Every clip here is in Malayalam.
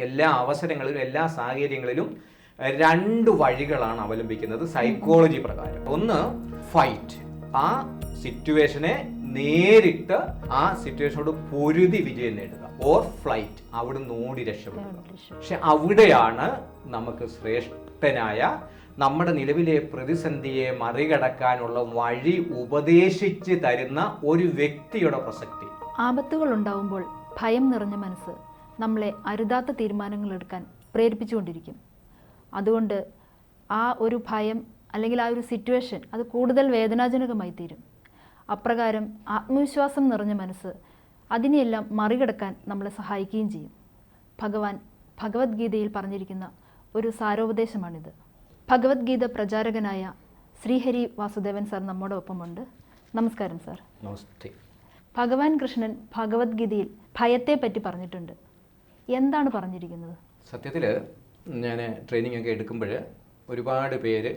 എല്ലാ അവസരങ്ങളിലും എല്ലാ സാഹചര്യങ്ങളിലും രണ്ട് വഴികളാണ് അവലംബിക്കുന്നത് സൈക്കോളജി പ്രകാരം. ഒന്ന് ഫൈറ്റ് ആ സിറ്റുവേഷനെ നേരിട്ട് ആ സിറ്റുവേഷനോട് പൊരുതി വിജയം നേടുക. ഓർ ഫ്ലൈറ്റ് അവിടെ ഓടി രക്ഷപ്പെടുക. പക്ഷെ അവിടെയാണ് നമുക്ക് ശ്രേഷ്ഠനായ നമ്മുടെ നിലവിലെ പ്രതിസന്ധിയെ മറികടക്കാനുള്ള വഴി ഉപദേശിച്ച് തരുന്ന ഒരു വ്യക്തിയുടെ പ്രസക്തി. ആപത്തുകൾ ഉണ്ടാവുമ്പോൾ ഭയം നിറഞ്ഞ മനസ്സ് നമ്മളെ അരുതാത്ത തീരുമാനങ്ങൾ എടുക്കാൻ പ്രേരിപ്പിച്ചുകൊണ്ടിരിക്കും. അതുകൊണ്ട് ആ ഒരു ഭയം അല്ലെങ്കിൽ ആ ഒരു സിറ്റുവേഷൻ അത് കൂടുതൽ വേദനാജനകമായി തീരും അപ്രകാരം ആത്മവിശ്വാസം നിറഞ്ഞ മനസ്സ് അതിനെയെല്ലാം മറികടക്കാൻ നമ്മളെ സഹായിക്കുകയും ചെയ്യും. ഭഗവാൻ ഭഗവത്ഗീതയിൽ പറഞ്ഞിരിക്കുന്ന ഒരു സാരോപദേശമാണിത്. ഭഗവത്ഗീത പ്രചാരകനായ ശ്രീഹരി വാസുദേവൻ സാർ നമ്മുടെ ഒപ്പമുണ്ട് നമസ്കാരം സാർ. നമസ്തേ. ഭഗവാൻ കൃഷ്ണൻ ഭഗവത്ഗീതയിൽ ഭയത്തെ പറ്റി പറഞ്ഞിട്ടുണ്ട്. എന്താണ് പറഞ്ഞിരിക്കുന്നത്? സത്യത്തിൽ ഞാൻ ട്രെയിനിങ് ഒക്കെ എടുക്കുമ്പോൾ ഒരുപാട് പേര്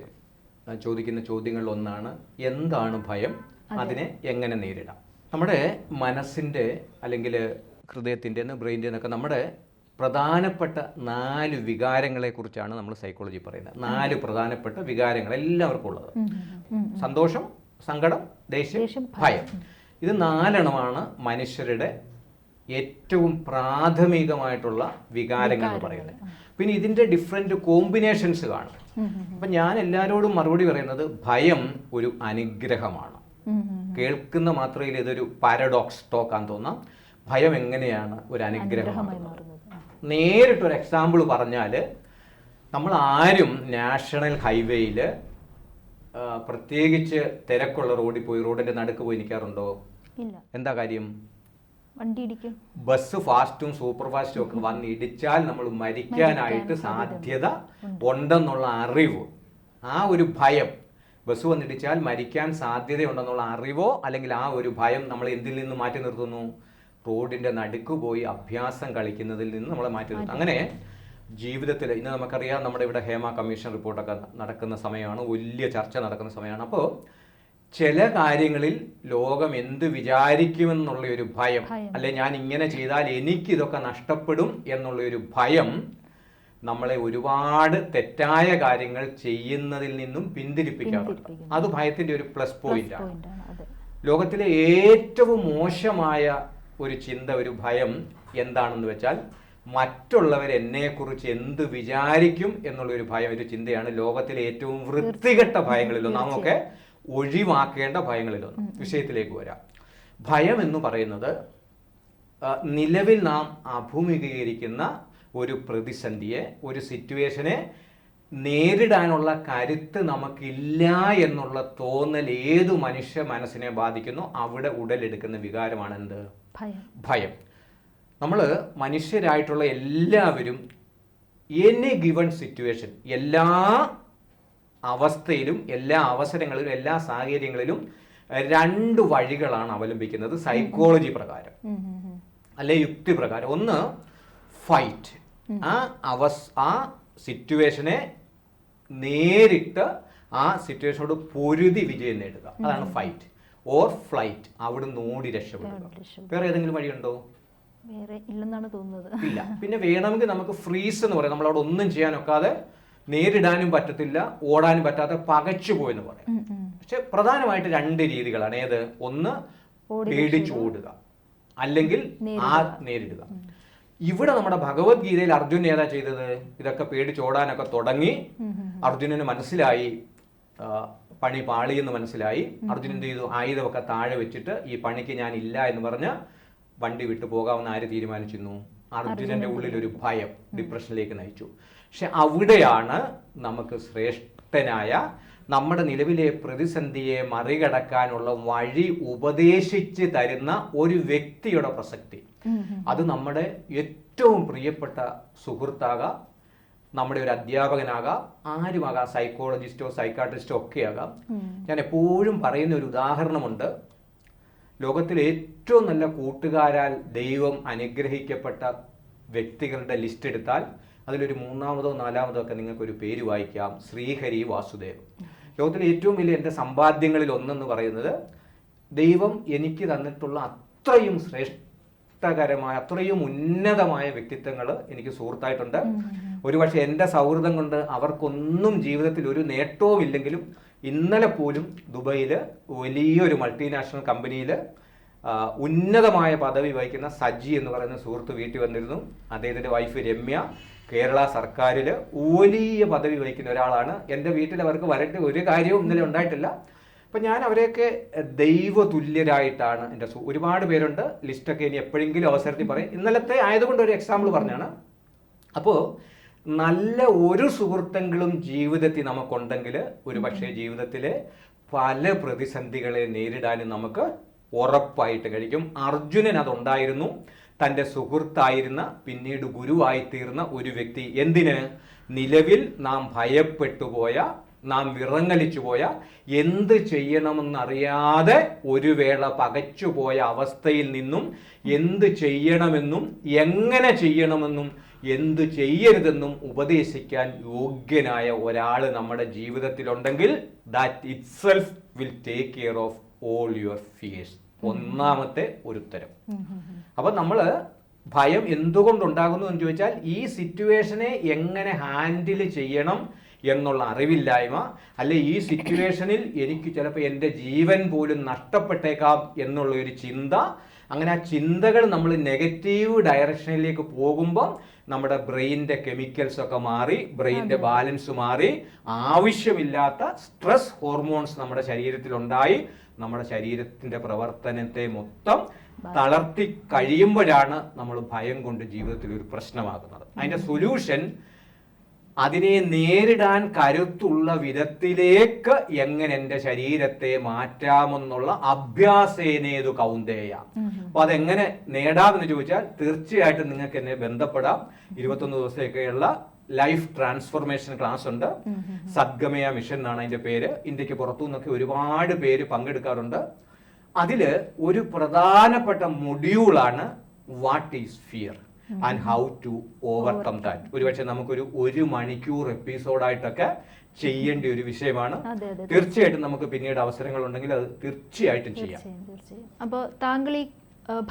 ചോദിക്കുന്ന ചോദ്യങ്ങളിൽ ഒന്നാണ് എന്താണ് ഭയം? അതിനെ എങ്ങനെ നേരിടാം? നമ്മുടെ മനസ്സിന്റെ അല്ലെങ്കിൽ ഹൃദയത്തിന്റെ ബ്രെയിന്റെ എന്നൊക്കെ നമ്മുടെ പ്രധാനപ്പെട്ട നാല് വികാരങ്ങളെക്കുറിച്ചാണ് നമ്മൾ സൈക്കോളജി പറയുന്നത്. നാല് പ്രധാനപ്പെട്ട വികാരങ്ങൾ എല്ലാവർക്കും ഉള്ളത്. സന്തോഷം സങ്കടം ദേഷ്യം ദേഷ്യം, ഭയം. ഇത് നാലെണ്ണമാണ് മനുഷ്യരുടെ ഏറ്റവും പ്രാഥമികമായിട്ടുള്ള വികാരങ്ങൾ എന്ന് പറയുന്നത്. പിന്നെ ഇതിന്റെ ഡിഫറെന്റ് കോമ്പിനേഷൻസ് കാണും. അപ്പൊ ഞാൻ എല്ലാവരോടും മറുപടി പറയുന്നത് ഭയം ഒരു അനുഗ്രഹമാണ്. കേൾക്കുന്ന മാത്രയിൽ ഇതൊരു പാരഡോക്സ് ടോക്കാന്ന് തോന്നാം. ഭയം എങ്ങനെയാണ് ഒരു അനുഗ്രഹമാണ് മാറുന്നത്. നേരിട്ടൊരു എക്സാമ്പിൾ പറഞ്ഞാൽ നമ്മൾ ആരും നാഷണൽ ഹൈവേയിൽ പ്രത്യേകിച്ച് തിരക്കുള്ള റോഡിൽ പോയി റോഡിന്റെ നടുക്ക് പോയി നിൽക്കാറുണ്ടോ എന്താ കാര്യം? വണ്ടി ഇടിക്കും. ബസ് ഫാസ്റ്റും സൂപ്പർ ഫാസ്റ്റും ഒക്കെ വന്ന് ഇടിച്ചാൽ നമ്മൾ മരിക്കാനായിട്ട് സാധ്യത ഉണ്ടെന്നുള്ള അറിവ്. ആ ഒരു ഭയം. ബസ് വന്നിടിച്ചാൽ മരിക്കാൻ സാധ്യതയുണ്ടെന്നുള്ള അറിവോ അല്ലെങ്കിൽ ആ ഒരു ഭയം നമ്മൾ എന്തിൽ നിന്ന് മാറ്റി നിർത്തുന്നു? റോഡിന്റെ നടുക്ക് പോയി അഭ്യാസം കളിക്കുന്നതിൽ നിന്ന് നമ്മളെ മാറ്റി നിർത്തുന്നു. അങ്ങനെ ജീവിതത്തിൽ ഇന്ന് നമുക്കറിയാം നമ്മുടെ ഇവിടെ ഹേമ കമ്മീഷൻ റിപ്പോർട്ടൊക്കെ നടക്കുന്ന സമയമാണ്. വലിയ ചർച്ച നടക്കുന്ന സമയമാണ്. അപ്പോൾ ചില കാര്യങ്ങളിൽ ലോകം എന്ത് വിചാരിക്കുമെന്നുള്ള ഒരു ഭയം. അല്ലെ ഞാൻ ഇങ്ങനെ ചെയ്താൽ എനിക്ക് ഇതൊക്കെ നഷ്ടപ്പെടും എന്നുള്ള ഒരു ഭയം നമ്മളെ ഒരുപാട് തെറ്റായ കാര്യങ്ങൾ ചെയ്യുന്നതിൽ നിന്നും പിന്തിരിപ്പിക്കാറുണ്ട്. അത് ഭയത്തിന്റെ ഒരു പ്ലസ് പോയിന്റ് ആണ്. പോയിന്റാണ് ലോകത്തിലെ ഏറ്റവും മോശമായ ഒരു ചിന്ത ഒരു ഭയം എന്താണെന്ന് വെച്ചാൽ മറ്റുള്ളവർ എന്നെക്കുറിച്ച് എന്ത് വിചാരിക്കും എന്നുള്ള ഒരു ഭയം ഒരു ചിന്തയാണ് ലോകത്തിലെ ഏറ്റവും വൃത്തികെട്ട ഭയങ്ങളിലൊന്ന് നാമൊക്കെ ഒഴിവാക്കേണ്ട ഭയങ്ങളിലൊന്ന്. വിഷയത്തിലേക്ക് വരാം. ഭയം എന്ന് പറയുന്നത് നിലവിൽ നാം അഭിമുഖീകരിക്കുന്ന ഒരു പ്രതിസന്ധിയെ ഒരു സിറ്റുവേഷനെ നേരിടാനുള്ള കരുത്ത് നമുക്കില്ല എന്നുള്ള തോന്നൽ ഏതു മനുഷ്യ മനസ്സിനെ ബാധിക്കുന്നു അവിടെ ഉടലെടുക്കുന്ന വികാരമാണ് എന്ത്? ഭയം. ഭയം. നമ്മൾ മനുഷ്യരായിട്ടുള്ള എല്ലാവരും എനി ഗിവൺ സിറ്റുവേഷൻ എല്ലാ അവസ്ഥയിലും എല്ലാ അവസരങ്ങളിലും എല്ലാ സാഹചര്യങ്ങളിലും രണ്ട് വഴികളാണ് അവലംബിക്കുന്നത് സൈക്കോളജി പ്രകാരം. അല്ലെ യുക്തി പ്രകാരം. ഒന്ന് ഫൈറ്റ് ആ അവസ് ആ സിറ്റുവേഷനെ നേരിട്ട് ആ സിറ്റുവേഷനോട് പൊരുതി വിജയം നേടുക. അതാണ് ഫൈറ്റ് ഓർ ഫ്ലൈറ്റ് അവിടുന്ന് ഓടി രക്ഷപ്പെടുക. വേറെ ഏതെങ്കിലും വഴിയുണ്ടോ? വേറെ ഇല്ലെന്നാണ് തോന്നുന്നത്. ഇല്ല. പിന്നെ വേണമെങ്കിൽ നമുക്ക് ഫ്രീസ് എന്ന് പറയാം. നമ്മൾ അവിടെ ഒന്നും ചെയ്യാനൊക്കാതെ നേരിടാനും പറ്റത്തില്ല ഓടാനും പറ്റാത്ത പകച്ചു പോയെന്ന് പറയാം. പക്ഷെ പ്രധാനമായിട്ട് രണ്ട് രീതികളാണ്. ഏത്? ഒന്ന് പേടിച്ചോടുക അല്ലെങ്കിൽ ആ നേരിടുക. ഇവിടെ നമ്മുടെ ഭഗവത്ഗീതയിൽ അർജുൻ ഏതാ ചെയ്തത്? ഇതൊക്കെ പേടിച്ചോടാനൊക്കെ തുടങ്ങി. അർജുനന് മനസ്സിലായി. പണി പാളി എന്ന് മനസ്സിലായി അർജുനൻ എന്ത് ചെയ്തു? ആയുധമൊക്കെ താഴെ വെച്ചിട്ട് ഈ പണിക്ക് ഞാൻ ഇല്ല എന്ന് പറഞ്ഞ് വണ്ടി വിട്ടു പോകാമെന്ന് ആര് തീരുമാനിച്ചിരുന്നു? അർജുനന്റെ ഉള്ളിൽ ഒരു ഭയം ഡിപ്രഷനിലേക്ക് നയിച്ചു. പക്ഷെ അവിടെയാണ് നമുക്ക് ശ്രേഷ്ഠനായ നമ്മുടെ നിലവിലെ പ്രതിസന്ധിയെ മറികടക്കാനുള്ള വഴി ഉപദേശിച്ച് തരുന്ന ഒരു വ്യക്തിയുടെ പ്രസക്തി. അത് നമ്മുടെ ഏറ്റവും പ്രിയപ്പെട്ട സുഹൃത്താകാം നമ്മുടെ ഒരു അധ്യാപകനാകാം ആരുമാകാം സൈക്കോളജിസ്റ്റോ സൈക്കാട്രിസ്റ്റോ ഒക്കെ ആകാം. ഞാൻ എപ്പോഴും പറയുന്ന ഒരു ഉദാഹരണമുണ്ട്. ലോകത്തിലെ ഏറ്റവും നല്ല കൂട്ടുകാരാൽ ദൈവം അനുഗ്രഹിക്കപ്പെട്ട വ്യക്തികളുടെ ലിസ്റ്റ് എടുത്താൽ അതിലൊരു മൂന്നാമതോ നാലാമതോ ഒക്കെ നിങ്ങൾക്കൊരു പേര് വായിക്കാം. ശ്രീഹരി വാസുദേവ് ലോകത്തിലെ ഏറ്റവും വലിയ എന്റെ സമ്പാദ്യങ്ങളിൽ ഒന്നെന്ന് പറയുന്നത് ദൈവം എനിക്ക് തന്നിട്ടുള്ള അത്രയും ശ്രേഷ്ഠകരമായ അത്രയും ഉന്നതമായ വ്യക്തിത്വങ്ങൾ എനിക്ക് സുഹൃത്തായിട്ടുണ്ട്. ഒരുപക്ഷെ എന്റെ സൗഹൃദം കൊണ്ട് അവർക്കൊന്നും ജീവിതത്തിൽ ഒരു നേട്ടവും ഇല്ലെങ്കിലും ഇന്നലെ പോലും ദുബൈയിൽ വലിയൊരു മൾട്ടിനാഷണൽ കമ്പനിയിൽ ഉന്നതമായ പദവി വഹിക്കുന്ന സജി എന്ന് പറയുന്ന സുഹൃത്ത് വീട്ടിൽ വന്നിരുന്നു. അദ്ദേഹത്തിന്റെ വൈഫ് രമ്യ. കേരള സർക്കാരിൽ വലിയ പദവി വഹിക്കുന്ന ഒരാളാണ്. എന്റെ വീട്ടിൽ അവർക്ക് വരട്ട് ഒരു കാര്യവും ഇന്നലെ ഉണ്ടായിട്ടില്ല. അപ്പം ഞാൻ അവരെയൊക്കെ ദൈവതുല്യരായിട്ടാണ് എന്റെ ഒരുപാട് പേരുണ്ട്. ലിസ്റ്റൊക്കെ ഇനി എപ്പോഴെങ്കിലും അവസരത്തിൽ പറയും. ഇന്നലത്തെ ആയതുകൊണ്ട് ഒരു എക്സാമ്പിൾ പറഞ്ഞാണ്. അപ്പോൾ നല്ല ഒരു സുഹൃത്തെങ്കിലും ജീവിതത്തിൽ നമുക്കുണ്ടെങ്കിൽ ഒരു പക്ഷേ ജീവിതത്തിലെ പല പ്രതിസന്ധികളെ നേരിടാനും നമുക്ക് ഉറപ്പായിട്ട് കഴിക്കും. അർജുനൻ അതുണ്ടായിരുന്നു. തന്റെ സുഹൃത്തായിരുന്ന പിന്നീട് ഗുരുവായി തീർന്ന ഒരു വ്യക്തി. എന്തിന്? നിലവിൽ നാം ഭയപ്പെട്ടുപോയ നാം വിറങ്ങലിച്ചു പോയ എന്ത് ചെയ്യണമെന്നറിയാതെ ഒരു വേള പകച്ചുപോയ അവസ്ഥയിൽ നിന്നും എന്ത് ചെയ്യണമെന്നും എങ്ങനെ ചെയ്യണമെന്നും എന്ത് ചെയ്യരുതെന്നും ഉപദേശിക്കാൻ യോഗ്യനായ ഒരാൾ നമ്മുടെ ജീവിതത്തിലുണ്ടെങ്കിൽ that itself will take care of all your fears ഒന്നാമത്തെ ഒരു ഉത്തരം അപ്പൊ നമ്മൾ ഭയം എന്തുകൊണ്ടുണ്ടാകുന്നു എന്ന് ചോദിച്ചാൽ ഈ സിറ്റുവേഷനെ എങ്ങനെ ഹാൻഡിൽ ചെയ്യണം എന്നുള്ള അറിവില്ലായ്മ അല്ലെ ഈ സിറ്റുവേഷനിൽ എനിക്ക് ചിലപ്പോൾ എന്റെ ജീവൻ പോലും നഷ്ടപ്പെട്ടേക്കാം എന്നുള്ള ഒരു ചിന്ത അങ്ങനെ ആ ചിന്തകൾ നമ്മൾ നെഗറ്റീവ് ഡയറക്ഷനിലേക്ക് പോകുമ്പോൾ നമ്മുടെ ബ്രെയിന്റെ കെമിക്കൽസ് ഒക്കെ മാറി ബ്രെയിന്റെ ബാലൻസ് മാറി ആവശ്യമില്ലാത്ത സ്ട്രെസ് ഹോർമോൺസ് നമ്മുടെ ശരീരത്തിൽ ഉണ്ടായി നമ്മുടെ ശരീരത്തിന്റെ പ്രവർത്തനത്തെ മൊത്തം തളർത്തി കഴിയുമ്പോഴാണ് നമ്മൾ ഭയം കൊണ്ട് ജീവിതത്തിൽ ഒരു പ്രശ്നമാകുന്നത്. അതിന്റെ സൊല്യൂഷൻ അതിനെ നേരിടാൻ കരുത്തുള്ള വിധത്തിലേക്ക് എങ്ങനെ എന്റെ ശരീരത്തെ മാറ്റാമെന്നുള്ള അഭ്യാസേനേതു കൗന്ദേയ. അപ്പൊ അതെങ്ങനെ നേടാമെന്ന് ചോദിച്ചാൽ തീർച്ചയായിട്ടും നിങ്ങൾക്ക് എന്നെ ബന്ധപ്പെടാം. ഇരുപത്തൊന്ന് ദിവസത്തേക്കുള്ള ലൈഫ് ട്രാൻസ്ഫോർമേഷൻ ക്ലാസ് ഉണ്ട്. സദ്ഗമയ മിഷൻ എന്നാണ് അതിന്റെ പേര്. ഇന്ത്യയ്ക്ക് പുറത്തു നിന്നൊക്കെ ഒരുപാട് പേര് പങ്കെടുക്കാറുണ്ട്. അതിൽ ഒരു പ്രധാനപ്പെട്ട മൊഡ്യൂളാണ് what is fear and how to overcome that ഒരുപക്ഷെ നമുക്കൊരു ഒരു മണിക്കൂർ എപ്പിസോഡായിട്ടൊക്കെ ചെയ്യേണ്ട ഒരു വിഷയമാണ്. തീർച്ചയായിട്ടും നമുക്ക് പിന്നീട് അവസരങ്ങൾ ഉണ്ടെങ്കിൽ അത് തീർച്ചയായിട്ടും ചെയ്യാം. അപ്പോൾ താങ്കൾ ഈ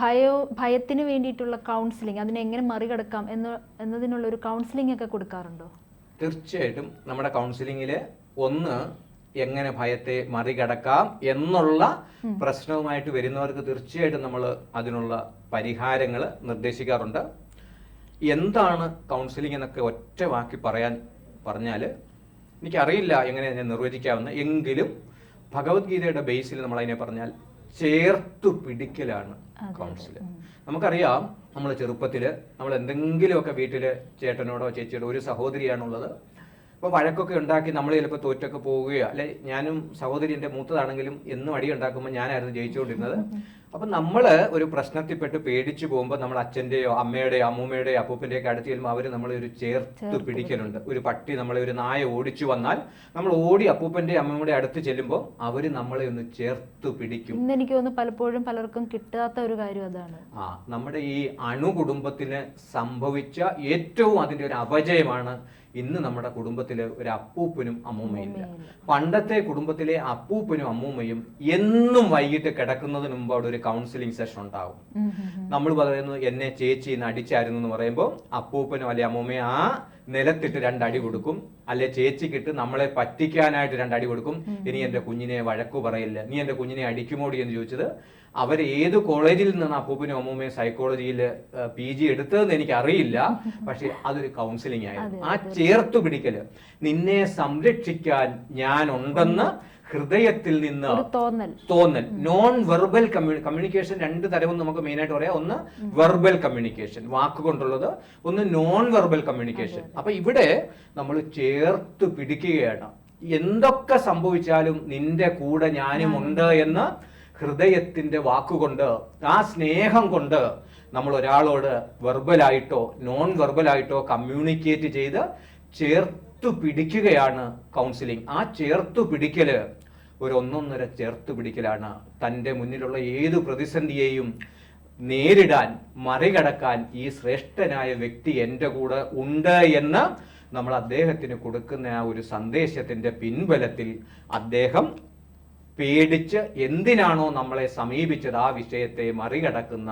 ഭയോ ഭയത്തിന് വേണ്ടിയിട്ടുള്ള കൗൺസിലിംഗ് അതിനെ എങ്ങനെ മറികടക്കാം എന്ന് എന്നതിനുള്ള ഒരു കൗൺസിലിംഗ് ഒക്കെ കൊടുക്കാറുണ്ടോ? തീർച്ചയായിട്ടും നമ്മുടെ കൗൺസിലിങ്ങിൽ ഒന്ന് എങ്ങനെ ഭയത്തെ മറികടക്കാം എന്നുള്ള പ്രശ്നവുമായിട്ട് വരുന്നവർക്ക് തീർച്ചയായിട്ടും നമ്മൾ അതിനുള്ള പരിഹാരങ്ങൾ നിർദ്ദേശിക്കാറുണ്ട്. എന്താണ് കൗൺസിലിംഗ് എന്നൊക്കെ ഒറ്റ വാക്കി പറയാൻ പറഞ്ഞാൽ എനിക്കറിയില്ല എങ്ങനെ ഞാൻ നിർവചിക്കാവുന്ന എങ്കിലും ഭഗവത്ഗീതയുടെ ബേസിൽ നമ്മൾ അതിനെ പറഞ്ഞാൽ ചേർത്തു പിടിക്കലാണ് കൗൺസിൽ നമുക്കറിയാം നമ്മൾ ചെറുപ്പത്തിൽ നമ്മൾ എന്തെങ്കിലുമൊക്കെ വീട്ടിൽ ചേട്ടനോടോ ചേച്ചിയോടോ ഒരു സഹോദരിയാണുള്ളത്. അപ്പോൾ വഴക്കൊക്കെ ഉണ്ടാക്കി നമ്മൾ ചിലപ്പോൾ തോറ്റൊക്കെ പോവുകയോ അല്ലെ ഞാനും സഹോദരി എന്റെ മൂത്തതാണെങ്കിലും എന്നും അടി ഉണ്ടാക്കുമ്പോൾ ഞാനായിരുന്നു ജയിച്ചുകൊണ്ടിരുന്നത്. അപ്പം നമ്മൾ ഒരു പ്രശ്നത്തിൽപ്പെട്ട് പേടിച്ചു പോകുമ്പോൾ നമ്മൾ അച്ഛന്റെയോ അമ്മയുടെയോ അമ്മൂമ്മയുടെയോ അപ്പൂപ്പന്റെയോ ഒക്കെ അടുത്ത് ചെല്ലുമ്പോൾ അവർ നമ്മളെ ഒരു ചേർത്ത് പിടിക്കലുണ്ട്. ഒരു പട്ടി നമ്മളെ ഒരു നായ ഓടിച്ചു വന്നാൽ നമ്മൾ ഓടി അപ്പൂപ്പന്റെ അമ്മയുടെ അടുത്ത് ചെല്ലുമ്പോൾ അവർ നമ്മളെ ഒന്ന് ചേർത്ത് പിടിക്കും. ഇന്ന് എനിക്ക് തോന്നുന്നു പലപ്പോഴും പലർക്കും കിട്ടാത്ത ഒരു കാര്യം അതാണ്. ആ നമ്മുടെ ഈ അണുകുടുംബത്തിന് സംഭവിച്ച ഏറ്റവും അതിന്റെ ഒരു അപജയമാണ് ഇന്ന് നമ്മുടെ കുടുംബത്തിൽ ഒരു അപ്പൂപ്പനും അമ്മൂമ്മയും ഇല്ല. പണ്ടത്തെ കുടുംബത്തിലെ അപ്പൂപ്പനും അമ്മൂമ്മയും എന്നും വൈകിട്ട് കിടക്കുന്നതിന് മുമ്പ് അവിടെ ഒരു കൗൺസിലിംഗ് സെഷൻ ഉണ്ടാവും. നമ്മൾ പറയുന്നു എന്നെ ചേച്ചി എന്ന് അടിച്ചായിരുന്നു എന്ന് പറയുമ്പോൾ അപ്പൂപ്പനും അല്ലെ അമ്മൂമ്മയും ആ നിലത്തിട്ട് രണ്ടടി കൊടുക്കും. അല്ലെ ചേച്ചിക്കിട്ട് നമ്മളെ പറ്റിക്കാനായിട്ട് രണ്ടടി കൊടുക്കും. ഇനി എന്റെ കുഞ്ഞിനെ വഴക്കു പറയില്ല. നീ എന്റെ കുഞ്ഞിനെ അടിക്കുമോടി എന്ന് ചോദിച്ചത് അവർ ഏത് കോളേജിൽ നിന്നാണ് അപ്പൂപ്പനും അമ്മൂമ്മയും സൈക്കോളജിയിൽ പി ജി എടുത്തതെന്ന് എനിക്ക് അറിയില്ല പക്ഷെ അതൊരു കൗൺസിലിംഗ് ആയിരുന്നു. ആ ചേർത്തു പിടിക്കൽ. നിന്നെ സംരക്ഷിക്കാൻ ഞാൻ ഉണ്ടെന്ന് ഹൃദയത്തിൽ നിന്ന് തോന്നൽ. നോൺ വെർബൽ കമ്മ്യൂണിക്കേഷൻ രണ്ട് തരവും നമുക്ക് മെയിൻ ആയിട്ട് പറയാം. ഒന്ന് വെർബൽ കമ്മ്യൂണിക്കേഷൻ വാക്കുകൊണ്ടുള്ളത്. ഒന്ന് നോൺ വെർബൽ കമ്മ്യൂണിക്കേഷൻ അപ്പൊ ഇവിടെ നമ്മൾ ചേർത്ത് പിടിക്കുകയാണ്. എന്തൊക്കെ സംഭവിച്ചാലും നിന്റെ കൂടെ ഞാനും ഉണ്ട് എന്ന് ഹൃദയത്തിന്റെ വാക്കുകൊണ്ട് ആ സ്നേഹം കൊണ്ട് നമ്മൾ ഒരാളോട് വെർബലായിട്ടോ നോൺ വെർബലായിട്ടോ കമ്മ്യൂണിക്കേറ്റ് ചെയ്ത് ചേർത്തു പിടിക്കുകയാണ് കൗൺസിലിംഗ് ആ ചേർത്തു പിടിക്കൽ ഒരു ഒന്നൊന്നര ചേർത്തു പിടിക്കലാണ് തന്റെ മുന്നിലുള്ള ഏതു പ്രതിസന്ധിയെയും നേരിടാൻ മറികടക്കാൻ ഈ ശ്രേഷ്ഠനായ വ്യക്തി എന്റെ കൂടെ ഉണ്ട് എന്ന് നമ്മൾ അദ്ദേഹത്തിന് കൊടുക്കുന്ന ആ ഒരു സന്ദേശത്തിന്റെ പിൻബലത്തിൽ അദ്ദേഹം പേടിച്ച് എന്തിനാണോ നമ്മളെ സമീപിച്ചത് ആ വിഷയത്തെ മറികടക്കുന്ന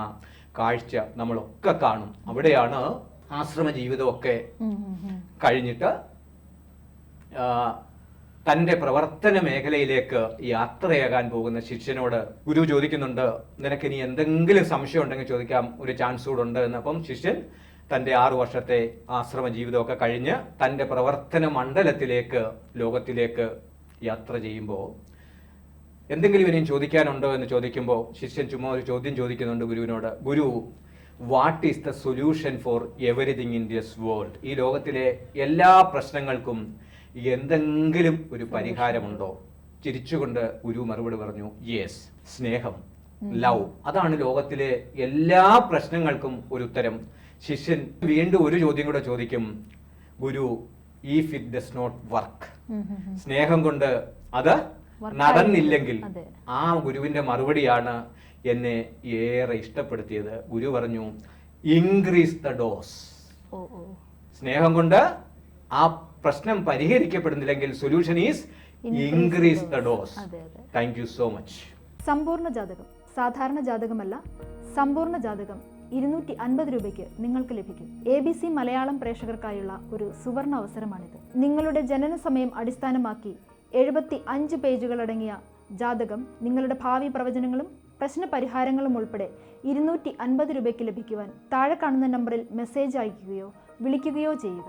കാഴ്ച നമ്മളൊക്കെ കാണും. അവിടെയാണ് ആശ്രമ ജീവിതമൊക്കെ. കഴിഞ്ഞിട്ട് തന്റെ പ്രവർത്തന മേഖലയിലേക്ക് യാത്രയാകാൻ പോകുന്ന ശിഷ്യനോട് ഗുരു ചോദിക്കുന്നുണ്ട് നിനക്ക് ഇനി എന്തെങ്കിലും സംശയം ഉണ്ടെങ്കിൽ ചോദിക്കാം ഒരു ചാൻസ് കൂടെ ഉണ്ട് എന്ന്. അപ്പം ശിഷ്യൻ തന്റെ ആറു വർഷത്തെ ആശ്രമ ജീവിതമൊക്കെ കഴിഞ്ഞ് തന്റെ പ്രവർത്തന മണ്ഡലത്തിലേക്ക് ലോകത്തിലേക്ക് യാത്ര ചെയ്യുമ്പോൾ എന്തെങ്കിലും ഇനിയും ചോദിക്കാനുണ്ടോ എന്ന് ചോദിക്കുമ്പോൾ ശിഷ്യൻ ചുമ്മാ ഒരു ചോദ്യം ചോദിക്കുന്നുണ്ട് ഗുരുവിനോട്. ഗുരു what is the solution for everything in this world ഈ ലോകത്തിലെ എല്ലാ പ്രശ്നങ്ങൾക്കും എന്തെങ്കിലും ഒരു പരിഹാരമുണ്ടോ? ചിരിച്ചുകൊണ്ട് ഗുരു മറുപടി പറഞ്ഞു യെസ് സ്നേഹം ലവ്. അതാണ് ലോകത്തിലെ എല്ലാ പ്രശ്നങ്ങൾക്കും ഒരു ഉത്തരം. ശിഷ്യൻ വീണ്ടും ഒരു ചോദ്യം കൂടെ ചോദിക്കും ഗുരു if it does not work. സ്നേഹം കൊണ്ട് അത് നടന്നില്ലെങ്കിൽ. ആ ഗുരുവിന്റെ മറുപടിയാണ് എന്നെ ഏറെ ഇഷ്ടപ്പെടുത്തിയത്. ഗുരു പറഞ്ഞു ഇൻക്രീസ് ദ ഡോസ് സ്നേഹം കൊണ്ട് ആ പ്രശ്നം പരിഹരിക്കപ്പെടുന്നില്ലെങ്കിൽ solution is increase the dose അതെ അതെ. താങ്ക് യു സോ മച്ച് സമ്പൂർണ ജാതകം സാധാരണ ജാതകമല്ല സമ്പൂർണ ജാതകം ഇരുന്നൂറ്റി അൻപത് രൂപയ്ക്ക് നിങ്ങൾക്ക് ലഭിക്കും. എ ബി സി മലയാളം പ്രേക്ഷകർക്കായുള്ള ഒരു സുവർണ അവസരമാണിത്. നിങ്ങളുടെ ജനന സമയം അടിസ്ഥാനമാക്കി എഴുപത്തി അഞ്ച് പേജുകളടങ്ങിയ ജാതകം നിങ്ങളുടെ ഭാവി പ്രവചനങ്ങളും പ്രശ്ന പരിഹാരങ്ങളും ഉൾപ്പെടെ ഇരുന്നൂറ്റി അൻപത് രൂപയ്ക്ക് ലഭിക്കുവാൻ താഴെ കാണുന്ന നമ്പറിൽ മെസ്സേജ് അയയ്ക്കുകയോ വിളിക്കുകയോ ചെയ്യുക.